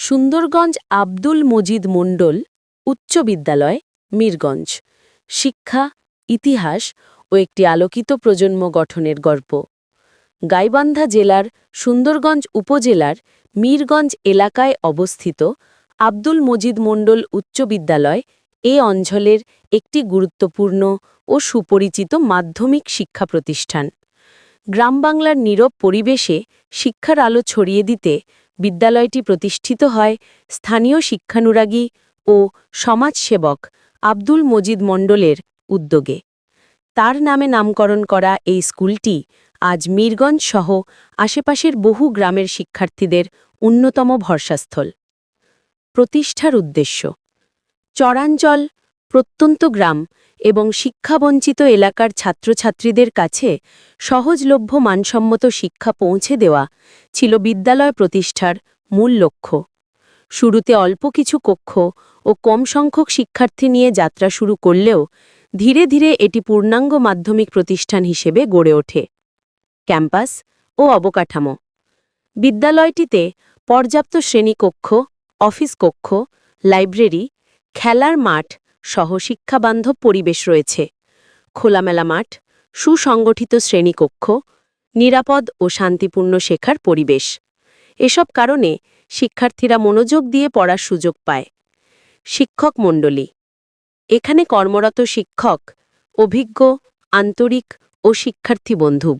সুন্দরগঞ্জ আব্দুল মজিদ মণ্ডল, উচ্চ বিদ্যালয়, মীরগঞ্জ। শিক্ষা, ইতিহাস ও একটি আলোকিত প্রজন্ম গঠনের গল্প। গাইবান্ধা জেলার সুন্দরগঞ্জ উপজেলার মীরগঞ্জ এলাকায় অবস্থিত আব্দুল মজিদ মণ্ডল উচ্চ বিদ্যালয় এ অঞ্চলের একটি গুরুত্বপূর্ণ ও সুপরিচিত মাধ্যমিক শিক্ষা প্রতিষ্ঠান। গ্রামবাংলার নীরব পরিবেশে শিক্ষার আলো ছড়িয়ে দিতে বিদ্যালয়টি প্রতিষ্ঠিত হয় স্থানীয় শিক্ষানুরাগী ও সমাজসেবক আব্দুল মজিদ মণ্ডলের উদ্যোগে। তার নামে নামকরণ করা এই স্কুলটি আজ মীরগঞ্জ সহ আশেপাশের বহু গ্রামের শিক্ষার্থীদের অন্যতম ভরসাস্থল। প্রতিষ্ঠার উদ্দেশ্য, চরাঞ্চল প্রত্যন্ত গ্রাম এবং শিক্ষাবঞ্চিত এলাকার ছাত্রছাত্রীদের কাছে সহজলভ্য মানসম্মত শিক্ষা পৌঁছে দেওয়া ছিল বিদ্যালয় প্রতিষ্ঠার মূল লক্ষ্য। শুরুতে অল্প কিছু কক্ষ ও কম সংখ্যক শিক্ষার্থী নিয়ে যাত্রা শুরু করলেও ধীরে ধীরে এটি পূর্ণাঙ্গ মাধ্যমিক প্রতিষ্ঠান হিসেবে গড়ে ওঠে। ক্যাম্পাস ও অবকাঠামো। বিদ্যালয়টিতে পর্যাপ্ত শ্রেণীকক্ষ অফিস কক্ষ, লাইব্রেরি, খেলার মাঠ সহ শিক্ষাবান্ধব পরিবেশ রয়েছে। খোলামেলা মাঠ, সুসংগঠিত শ্রেণীকক্ষ, নিরাপদ ও শান্তিপূর্ণ শেখার পরিবেশ। এসব কারণে শিক্ষার্থীরা মনোযোগ দিয়ে পড়ার সুযোগ পায়। শিক্ষক মণ্ডলী, এখানে কর্মরত শিক্ষক, অভিজ্ঞ, আন্তরিক ও শিক্ষার্থী বন্ধুব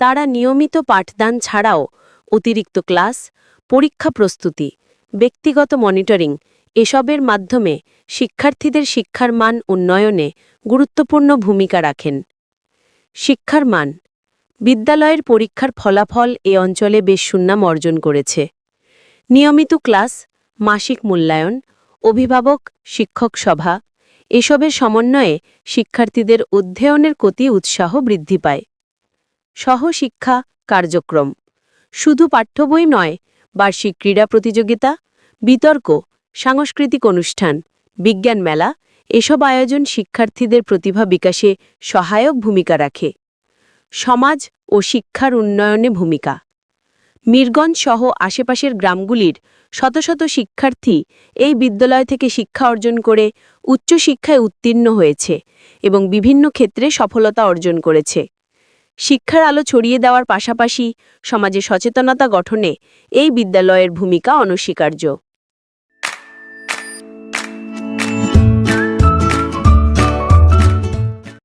তারা নিয়মিত পাঠদান ছাড়াও অতিরিক্ত ক্লাস, পরীক্ষা প্রস্তুতি, ব্যক্তিগত মনিটরিং এসবের মাধ্যমে শিক্ষার্থীদের শিক্ষার মান উন্নয়নে গুরুত্বপূর্ণ ভূমিকা রাখেন। শিক্ষার মান, বিদ্যালয়ের পরীক্ষার ফলাফল এ অঞ্চলে বেশ সুনাম অর্জন করেছে। নিয়মিত ক্লাস, মাসিক মূল্যায়ন, অভিভাবক, শিক্ষক সভা, এসবের সমন্বয়ে শিক্ষার্থীদের অধ্যয়নের প্রতি উৎসাহ বৃদ্ধি পায়। সহশিক্ষা কার্যক্রম, শুধু পাঠ্যবই নয়, বার্ষিক ক্রীড়া প্রতিযোগিতা, বিতর্ক সাংস্কৃতিক অনুষ্ঠান, বিজ্ঞান মেলা, এসব আয়োজন শিক্ষার্থীদের প্রতিভা বিকাশে সহায়ক ভূমিকা রাখে। সমাজ ও শিক্ষার উন্নয়নে ভূমিকা। মীরগঞ্জ সহ আশেপাশের গ্রামগুলির শত শত শিক্ষার্থী এই বিদ্যালয় থেকে শিক্ষা অর্জন করে উচ্চশিক্ষায় উত্তীর্ণ হয়েছে এবং বিভিন্ন ক্ষেত্রে সফলতা অর্জন করেছে। শিক্ষার আলো ছড়িয়ে দেওয়ার পাশাপাশি সমাজে সচেতনতা গঠনে এই বিদ্যালয়ের ভূমিকা অনস্বীকার্য।